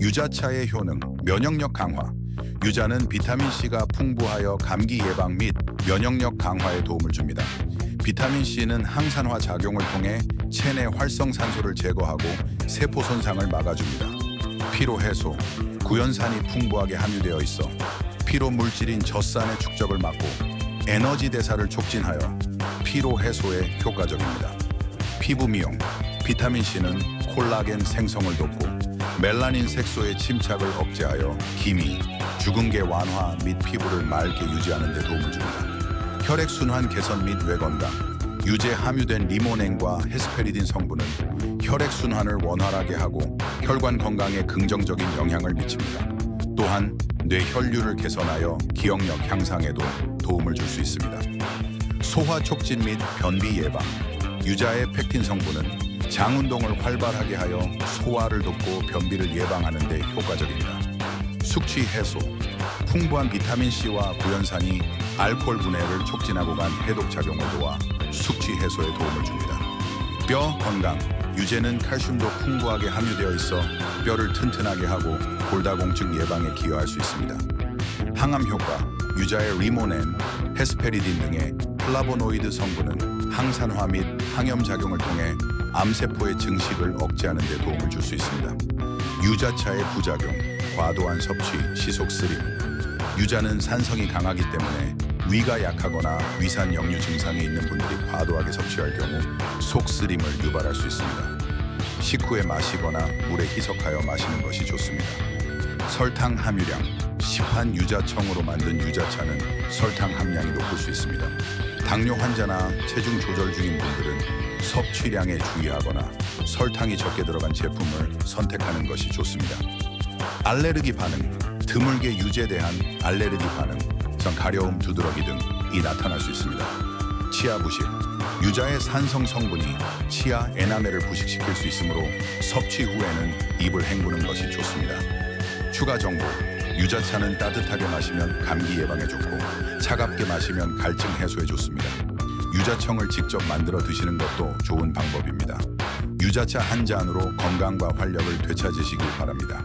유자차의 효능, 면역력 강화. 유자는 비타민C가 풍부하여 감기 예방 및 면역력 강화에 도움을 줍니다. 비타민C는 항산화 작용을 통해 체내 활성산소를 제거하고 세포 손상을 막아줍니다. 피로 해소, 구연산이 풍부하게 함유되어 있어 피로 물질인 젖산의 축적을 막고 에너지 대사를 촉진하여 피로 해소에 효과적입니다. 피부 미용, 비타민 C는 콜라겐 생성을 돕고 멜라닌 색소의 침착을 억제하여 기미, 주근깨 완화 및 피부를 맑게 유지하는 데 도움을 줍니다. 혈액 순환 개선 및뇌 건강, 유제 함유된 리모넨과 헤스페리딘 성분은 혈액 순환을 원활하게 하고 혈관 건강에 긍정적인 영향을 미칩니다. 또한 뇌 혈류를 개선하여 기억력 향상에도 도움을 줄 수 있습니다. 소화 촉진 및 변비 예방. 유자의 펙틴 성분은 장 운동을 활발하게 하여 소화를 돕고 변비를 예방하는 데 효과적입니다. 숙취 해소. 풍부한 비타민 C와 구연산이 알코올 분해를 촉진하고 간 해독 작용을 도와 숙취 해소에 도움을 줍니다. 뼈 건강. 유제는 칼슘도 풍부하게 함유되어 있어 뼈를 튼튼하게 하고 골다공증 예방에 기여할 수 있습니다. 항암 효과, 유자의 리모넨, 헤스페리딘 등의 플라보노이드 성분은 항산화 및 항염 작용을 통해 암세포의 증식을 억제하는 데 도움을 줄 수 있습니다. 유자차의 부작용, 과도한 섭취, 시속 쓰림. 유자는 산성이 강하기 때문에 위가 약하거나 위산 역류 증상이 있는 분들이 과도하게 섭취할 경우 속쓰림을 유발할 수 있습니다. 식후에 마시거나 물에 희석하여 마시는 것이 좋습니다. 설탕 함유량 시판 유자청으로 만든 유자차는 설탕 함량이 높을 수 있습니다. 당뇨 환자나 체중 조절 중인 분들은 섭취량에 주의하거나 설탕이 적게 들어간 제품을 선택하는 것이 좋습니다. 알레르기 반응, 드물게 유제대한 알레르기 반응, 성 가려움, 두드러기 등이 나타날 수 있습니다. 치아 부식, 유자의 산성 성분이 치아 에나멜을 부식시킬 수 있으므로 섭취 후에는 입을 헹구는 것이 좋습니다. 추가 정보, 유자차는 따뜻하게 마시면 감기 예방에 좋고 차갑게 마시면 갈증 해소에 좋습니다. 유자청을 직접 만들어 드시는 것도 좋은 방법입니다. 유자차 한 잔으로 건강과 활력을 되찾으시길 바랍니다.